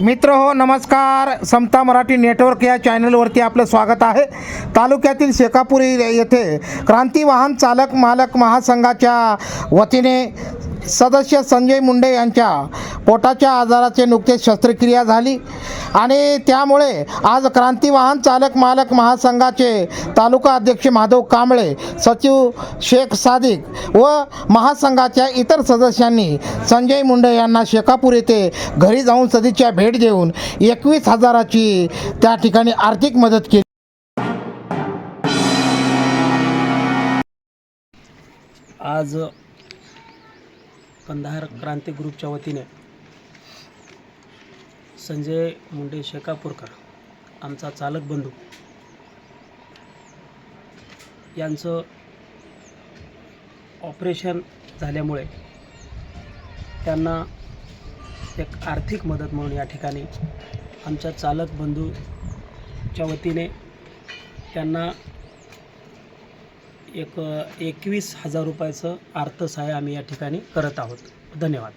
मित्र हो नमस्कार. समता मराठी नेटवर्क या चॅनलवरती आपलं स्वागत आहे. तालुक्यातील शेकापुरी येथे क्रांती वाहन चालक मालक महासंघाच्या वतीने सदस्य संजय मुंडे यांच्या पोटाच्या आजाराचे नुकतेच शस्त्रक्रिया झाली आणि त्यामुळे आज क्रांती वाहन चालक मालक महासंघाचे तालुका अध्यक्ष माधव कांबळे सचिव शेख सादिक व महासंघाच्या इतर सदस्यांनी संजय मुंडे यांना शेकापूर येथे घरी जाऊन सदिच्छा भेट देऊन एकवीस हजाराची त्या ठिकाणी आर्थिक मदत केली. आज कंधार क्रांती ग्रुपच्या वतीने. संजय मुंडे शेकापूरकर आमचा चालक बंधू. यांचं ऑपरेशन झाल्यामुळे त्यांना एक आर्थिक मदत म्हणून या ठिकाणी आमच्या चालक बंधूच्या वतीने त्यांना एक एकवीस हजार रुपयाचं अर्थसहाय्य आम्ही या ठिकाणी करत आहोत. धन्यवाद.